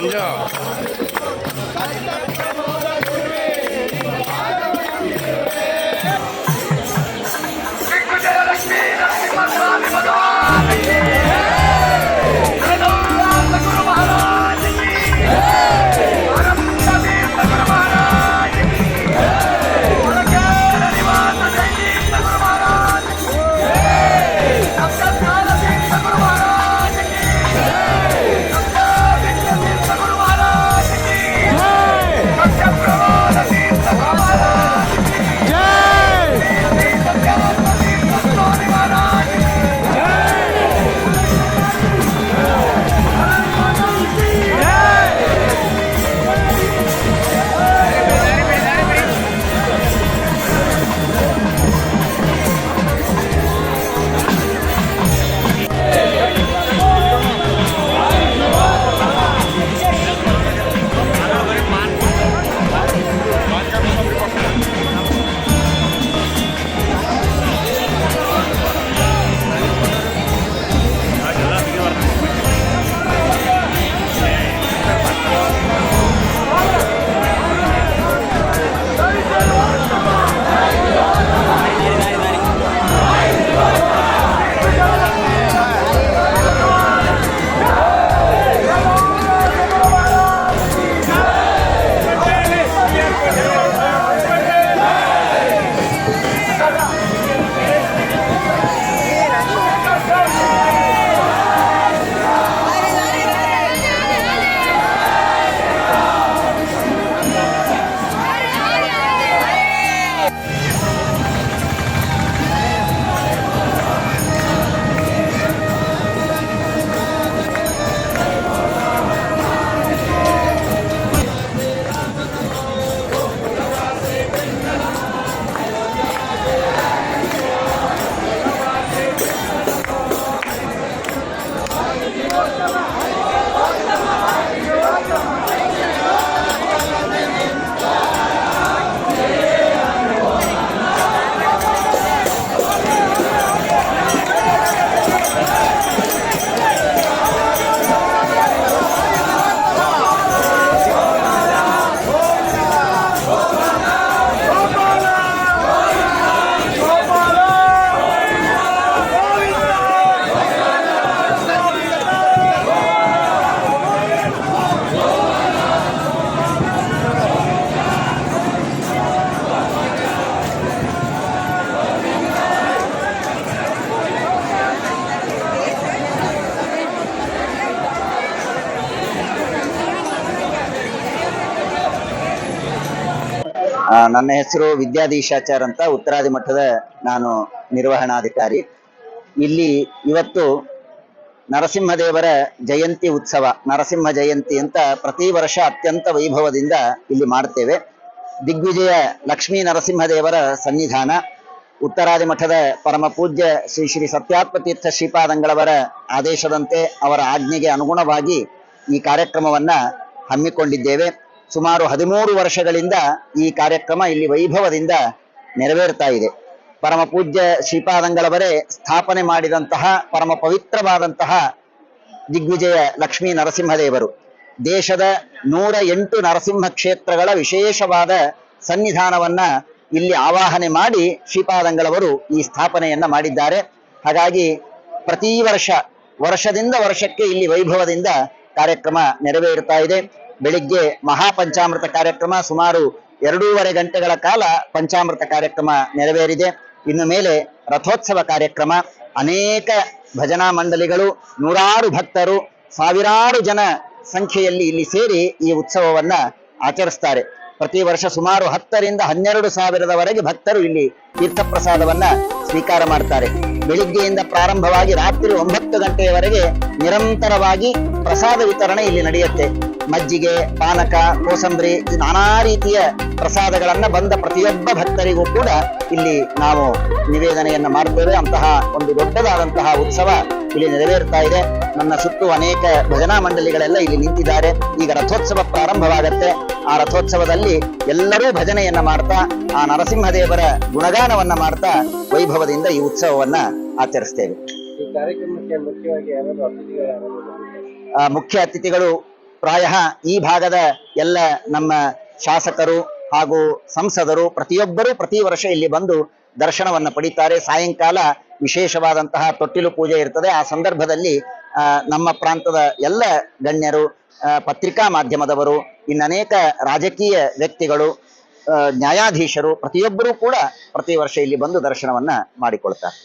ಸಂಜು ಆ, ನನ್ನ ಹೆಸರು ವಿದ್ಯಾಧೀಶಾಚಾರ್ ಅಂತ ಉತ್ತರಾದಿ ಮಠದ ನಾನು ನಿರ್ವಹಣಾಧಿಕಾರಿ. ಇಲ್ಲಿ ಇವತ್ತು ನರಸಿಂಹದೇವರ ಜಯಂತಿ ಉತ್ಸವ, ನರಸಿಂಹ ಜಯಂತಿ ಅಂತ ಪ್ರತಿ ವರ್ಷ ಅತ್ಯಂತ ವೈಭವದಿಂದ ಇಲ್ಲಿ ಮಾಡ್ತೇವೆ. ದಿಗ್ವಿಜಯ ಲಕ್ಷ್ಮೀ ನರಸಿಂಹದೇವರ ಸನ್ನಿಧಾನ, ಉತ್ತರಾದಿ ಮಠದ ಪರಮ ಪೂಜ್ಯ ಶ್ರೀ ಶ್ರೀ ಸತ್ಯಾತ್ಮತೀರ್ಥ ಶ್ರೀಪಾದಂಗಳವರ ಆದೇಶದಂತೆ ಅವರ ಆಜ್ಞೆಗೆ ಅನುಗುಣವಾಗಿ ಈ ಕಾರ್ಯಕ್ರಮವನ್ನ ಹಮ್ಮಿಕೊಂಡಿದ್ದೇವೆ. ಸುಮಾರು ಹದಿಮೂರು ವರ್ಷಗಳಿಂದ ಈ ಕಾರ್ಯಕ್ರಮ ಇಲ್ಲಿ ವೈಭವದಿಂದ ನೆರವೇರ್ತಾ ಇದೆ. ಪರಮ ಪೂಜ್ಯ ಶ್ರೀಪಾದಂಗಳವರೇ ಸ್ಥಾಪನೆ ಮಾಡಿದಂತಹ ಪರಮ ಪವಿತ್ರವಾದಂತಹ ದಿಗ್ವಿಜಯ ಲಕ್ಷ್ಮೀ ನರಸಿಂಹದೇವರು. ದೇಶದ ನೂರ ಎಂಟು ನರಸಿಂಹ ಕ್ಷೇತ್ರಗಳ ವಿಶೇಷವಾದ ಸನ್ನಿಧಾನವನ್ನ ಇಲ್ಲಿ ಆವಾಹನೆ ಮಾಡಿ ಶ್ರೀಪಾದಂಗಳವರು ಈ ಸ್ಥಾಪನೆಯನ್ನ ಮಾಡಿದ್ದಾರೆ. ಹಾಗಾಗಿ ಪ್ರತಿ ವರ್ಷ, ವರ್ಷದಿಂದ ವರ್ಷಕ್ಕೆ ಇಲ್ಲಿ ವೈಭವದಿಂದ ಕಾರ್ಯಕ್ರಮ ನೆರವೇರುತ್ತಾ ಇದೆ. ಬೆಳಿಗ್ಗೆ ಮಹಾಪಂಚಾಮೃತ ಕಾರ್ಯಕ್ರಮ ಸುಮಾರು ಎರಡೂವರೆ ಗಂಟೆಗಳ ಕಾಲ ಪಂಚಾಮೃತ ಕಾರ್ಯಕ್ರಮ ನೆರವೇರಿದೆ. ಇನ್ನು ಮೇಲೆ ರಥೋತ್ಸವ ಕಾರ್ಯಕ್ರಮ. ಅನೇಕ ಭಜನಾ ಮಂಡಳಿಗಳು ನೂರಾರು ಭಕ್ತರು, ಸಾವಿರಾರು ಜನ ಸಂಖ್ಯೆಯಲ್ಲಿ ಇಲ್ಲಿ ಸೇರಿ ಈ ಉತ್ಸವವನ್ನ ಆಚರಿಸ್ತಾರೆ. ಪ್ರತಿ ವರ್ಷ ಸುಮಾರು ಹತ್ತರಿಂದ ಹನ್ನೆರಡು ಸಾವಿರದವರೆಗೆ ಭಕ್ತರು ಇಲ್ಲಿ ತೀರ್ಥಪ್ರಸಾದವನ್ನ ಸ್ವೀಕಾರ ಮಾಡ್ತಾರೆ. ಬೆಳಿಗ್ಗೆಯಿಂದ ಪ್ರಾರಂಭವಾಗಿ ರಾತ್ರಿ ಒಂಬತ್ತು ಗಂಟೆಯವರೆಗೆ ನಿರಂತರವಾಗಿ ಪ್ರಸಾದ ವಿತರಣೆ ಇಲ್ಲಿ ನಡೆಯುತ್ತೆ. ಮಜ್ಜಿಗೆ ಪಾನಕ ಕೋಸಂಬರಿ ಈ ನಾನಾ ರೀತಿಯ ಪ್ರಸಾದಗಳನ್ನ ಬಂದ ಪ್ರತಿಯೊಬ್ಬ ಭಕ್ತರಿಗೂ ಕೂಡ ಇಲ್ಲಿ ನಾವು ನಿವೇದನೆಯನ್ನ ಮಾಡ್ತೇವೆ. ಅಂತಹ ಒಂದು ದೊಡ್ಡದಾದಂತಹ ಉತ್ಸವ ಇಲ್ಲಿ ನೆರವೇರ್ತಾ ಇದೆ. ನನ್ನ ಸುತ್ತು ಅನೇಕ ಭಜನಾ ಮಂಡಳಿಗಳೆಲ್ಲ ಇಲ್ಲಿ ನಿಂತಿದ್ದಾರೆ. ಈಗ ರಥೋತ್ಸವ ಪ್ರಾರಂಭವಾಗತ್ತೆ. ಆ ರಥೋತ್ಸವದಲ್ಲಿ ಎಲ್ಲರೂ ಭಜನೆಯನ್ನ ಮಾಡ್ತಾ ಆ ನರಸಿಂಹದೇವರ ಗುಣಗಾನವನ್ನ ಮಾಡ್ತಾ ವೈಭವದಿಂದ ಈ ಉತ್ಸವವನ್ನ ಆಚರಿಸ್ತೇವೆ. ಈ ಕಾರ್ಯಕ್ರಮಕ್ಕೆ ಮುಖ್ಯವಾಗಿ ಮುಖ್ಯ ಅತಿಥಿಗಳು ಪ್ರಾಯ ಈ ಭಾಗದ ಎಲ್ಲ ನಮ್ಮ ಶಾಸಕರು ಹಾಗೂ ಸಂಸದರು ಪ್ರತಿಯೊಬ್ಬರೂ ಪ್ರತಿ ವರ್ಷ ಇಲ್ಲಿ ಬಂದು ದರ್ಶನವನ್ನ ಪಡಿತಾರೆ. ಸಾಯಂಕಾಲ ವಿಶೇಷವಾದಂತಹ ತೊಟ್ಟಿಲು ಪೂಜೆ ಇರ್ತದೆ. ಆ ಸಂದರ್ಭದಲ್ಲಿ ನಮ್ಮ ಪ್ರಾಂತದ ಎಲ್ಲ ಗಣ್ಯರು ಪತ್ರಿಕಾ ಮಾಧ್ಯಮದವರು ಇನ್ನನೇಕ ರಾಜಕೀಯ ವ್ಯಕ್ತಿಗಳು ನ್ಯಾಯಾಧೀಶರು ಪ್ರತಿಯೊಬ್ಬರೂ ಕೂಡ ಪ್ರತಿ ವರ್ಷ ಇಲ್ಲಿ ಬಂದು ದರ್ಶನವನ್ನ ಮಾಡಿಕೊಳ್ತಾರೆ.